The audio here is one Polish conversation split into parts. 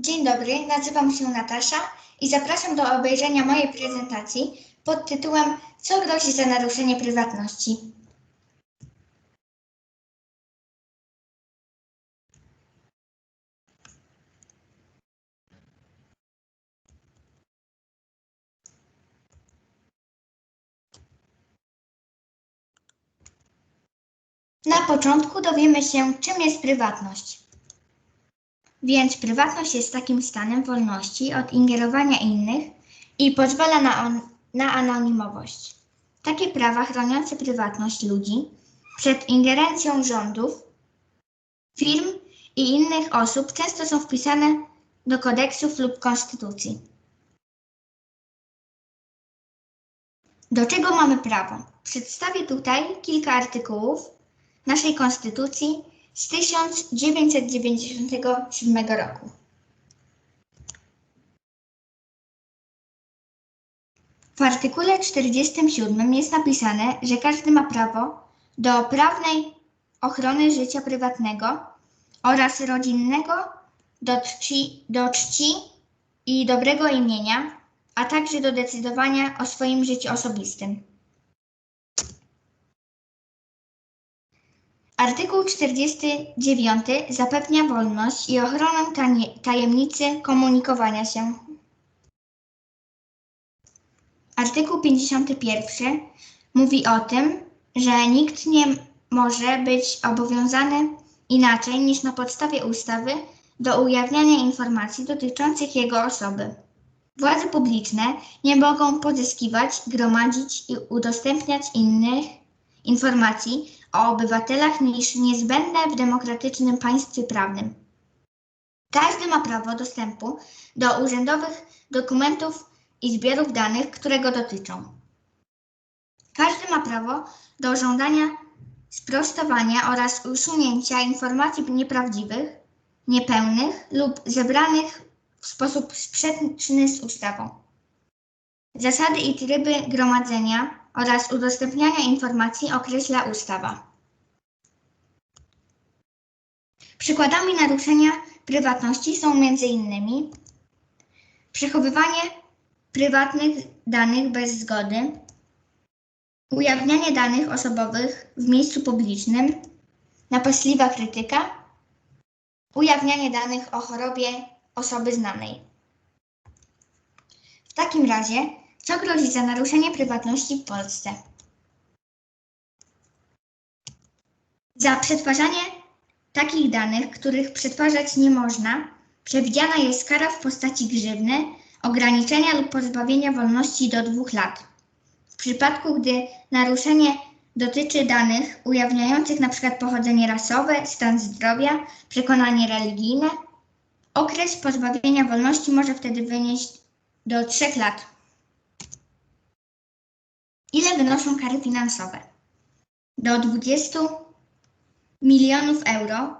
Dzień dobry, nazywam się Natasza i zapraszam do obejrzenia mojej prezentacji pod tytułem Co grozi za naruszenie prywatności? Na początku dowiemy się, czym jest prywatność. Więc prywatność jest takim stanem wolności od ingerowania innych i pozwala na, on, na anonimowość. Takie prawa chroniące prywatność ludzi przed ingerencją rządów, firm i innych osób często są wpisane do kodeksów lub konstytucji. Do czego mamy prawo? Przedstawię tutaj kilka artykułów naszej konstytucji z 1997 roku. W artykule 47 jest napisane, że każdy ma prawo do prawnej ochrony życia prywatnego oraz rodzinnego, do czci, do czci i dobrego imienia, a także do decydowania o swoim życiu osobistym. Artykuł 49 zapewnia wolność i ochronę tajemnicy komunikowania się. Artykuł 51 mówi o tym, że nikt nie może być obowiązany inaczej niż na podstawie ustawy do ujawniania informacji dotyczących jego osoby. Władze publiczne nie mogą pozyskiwać, gromadzić i udostępniać innych informacji o obywatelach niż niezbędne w demokratycznym państwie prawnym. Każdy ma prawo dostępu do urzędowych dokumentów i zbiorów danych, które go dotyczą. Każdy ma prawo do żądania sprostowania oraz usunięcia informacji nieprawdziwych, niepełnych lub zebranych w sposób sprzeczny z ustawą. Zasady i tryby gromadzenia oraz udostępniania informacji określa ustawa. Przykładami naruszenia prywatności są m.in. przechowywanie prywatnych danych bez zgody, ujawnianie danych osobowych w miejscu publicznym, napastliwa krytyka, ujawnianie danych o chorobie osoby znanej. W takim razie, co grozi za naruszenie prywatności w Polsce? Za przetwarzanie takich danych, których przetwarzać nie można, przewidziana jest kara w postaci grzywny, ograniczenia lub pozbawienia wolności do dwóch lat. W przypadku, gdy naruszenie dotyczy danych ujawniających np. pochodzenie rasowe, stan zdrowia, przekonanie religijne, okres pozbawienia wolności może wtedy wynieść do trzech lat. Ile wynoszą kary finansowe? Do 20 milionów euro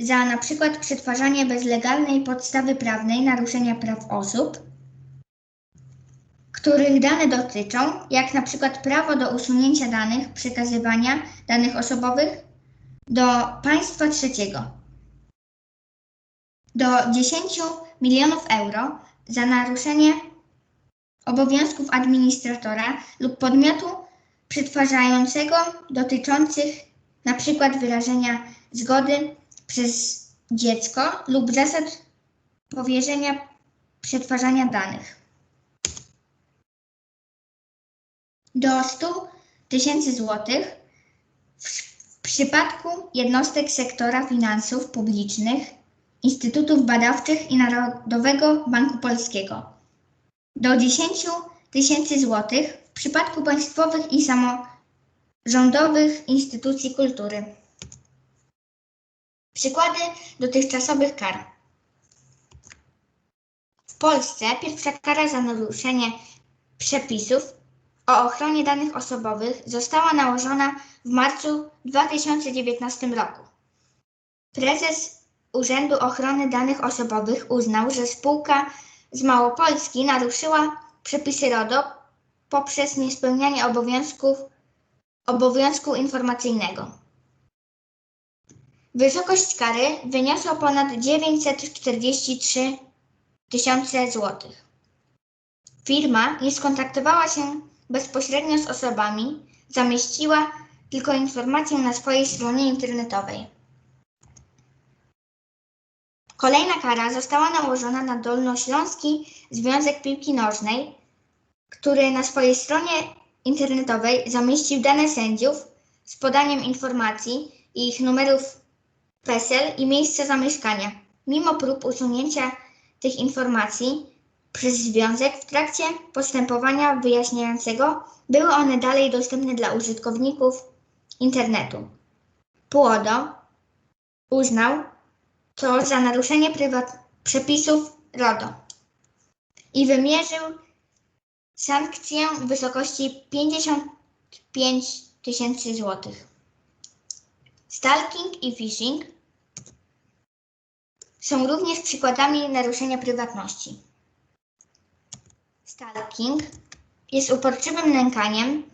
za przykład przetwarzanie bez legalnej podstawy prawnej naruszenia praw osób, których dane dotyczą, jak przykład prawo do usunięcia danych, przekazywania danych osobowych do państwa trzeciego. Do 10 milionów euro za naruszenie obowiązków administratora lub podmiotu przetwarzającego dotyczących przykład wyrażenia zgody przez dziecko lub zasad powierzenia przetwarzania danych. Do 100 tysięcy złotych w przypadku jednostek sektora finansów publicznych, instytutów badawczych i Narodowego Banku Polskiego. Do 10 tysięcy złotych w przypadku państwowych i samorządowych instytucji kultury. Przykłady dotychczasowych kar. W Polsce pierwsza kara za naruszenie przepisów o ochronie danych osobowych została nałożona w marcu 2019 roku. Prezes Urzędu Ochrony Danych Osobowych uznał, że spółka z Małopolski naruszyła przepisy RODO poprzez niespełnianie obowiązków obowiązku informacyjnego. Wysokość kary wyniosła ponad 943 tysiące złotych. Firma nie skontaktowała się bezpośrednio z osobami, zamieściła tylko informację na swojej stronie internetowej. Kolejna kara została nałożona na Dolnośląski Związek Piłki Nożnej, który na swojej stronie internetowej zamieścił dane sędziów z podaniem informacji i ich numerów PESEL i miejsca zamieszkania. Mimo prób usunięcia tych informacji przez związek w trakcie postępowania wyjaśniającego były one dalej dostępne dla użytkowników internetu. Płodo uznał to za naruszenie przepisów RODO i wymierzył sankcję w wysokości 55 tysięcy złotych. Stalking i phishing są również przykładami naruszenia prywatności. Stalking jest uporczywym nękaniem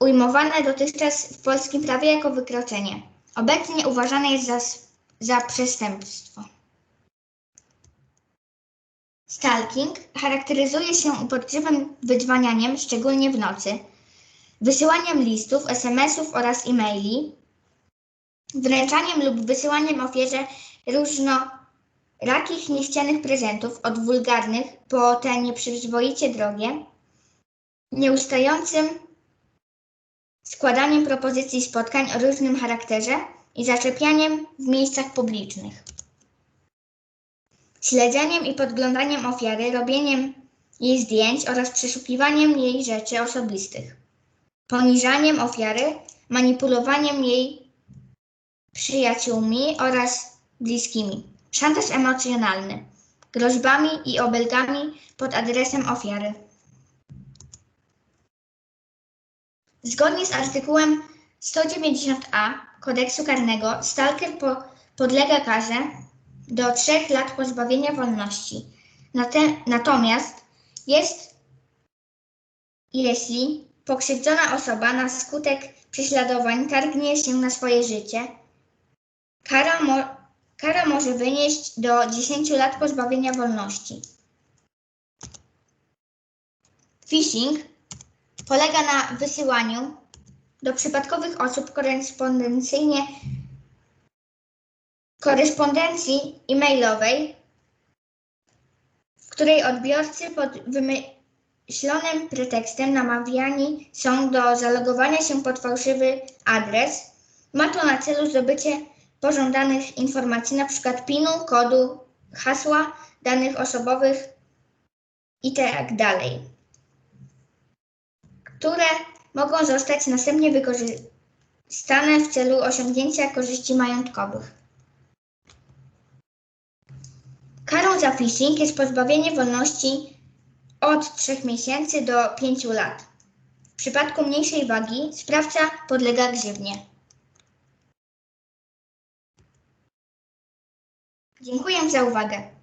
ujmowane dotychczas w polskim prawie jako wykroczenie. Obecnie uważane jest za, za przestępstwo. Stalking charakteryzuje się uporczywym wydzwanianiem, szczególnie w nocy, wysyłaniem listów, SMS-ów oraz e-maili, wręczaniem lub wysyłaniem ofierze różnorakich niechcianych prezentów, od wulgarnych po te nieprzyzwoicie drogie, nieustającym składaniem propozycji spotkań o różnym charakterze i zaczepianiem w miejscach publicznych. Śledzeniem i podglądaniem ofiary, robieniem jej zdjęć oraz przeszukiwaniem jej rzeczy osobistych. Poniżaniem ofiary, manipulowaniem jej przyjaciółmi oraz bliskimi. Szantaż emocjonalny. Groźbami i obelgami pod adresem ofiary. Zgodnie z artykułem 190a kodeksu karnego stalker po, podlega karze do trzech lat pozbawienia wolności. Natomiast jest, jeśli pokrzywdzona osoba na skutek prześladowań targnie się na swoje życie, kara, mo, kara może wynieść do 10 lat pozbawienia wolności. Phishing polega na wysyłaniu do przypadkowych osób korespondencyjnie korespondencji e-mailowej, w której odbiorcy pod wymyślonym pretekstem namawiani są do zalogowania się pod fałszywy adres. Ma to na celu zdobycie pożądanych informacji, np. PIN-u, kodu, hasła, danych osobowych itd., które mogą zostać następnie wykorzystane w celu osiągnięcia korzyści majątkowych. Karą za phishing jest pozbawienie wolności od 3 miesięcy do 5 lat. W przypadku mniejszej wagi sprawca podlega grzywnie. Dziękuję za uwagę.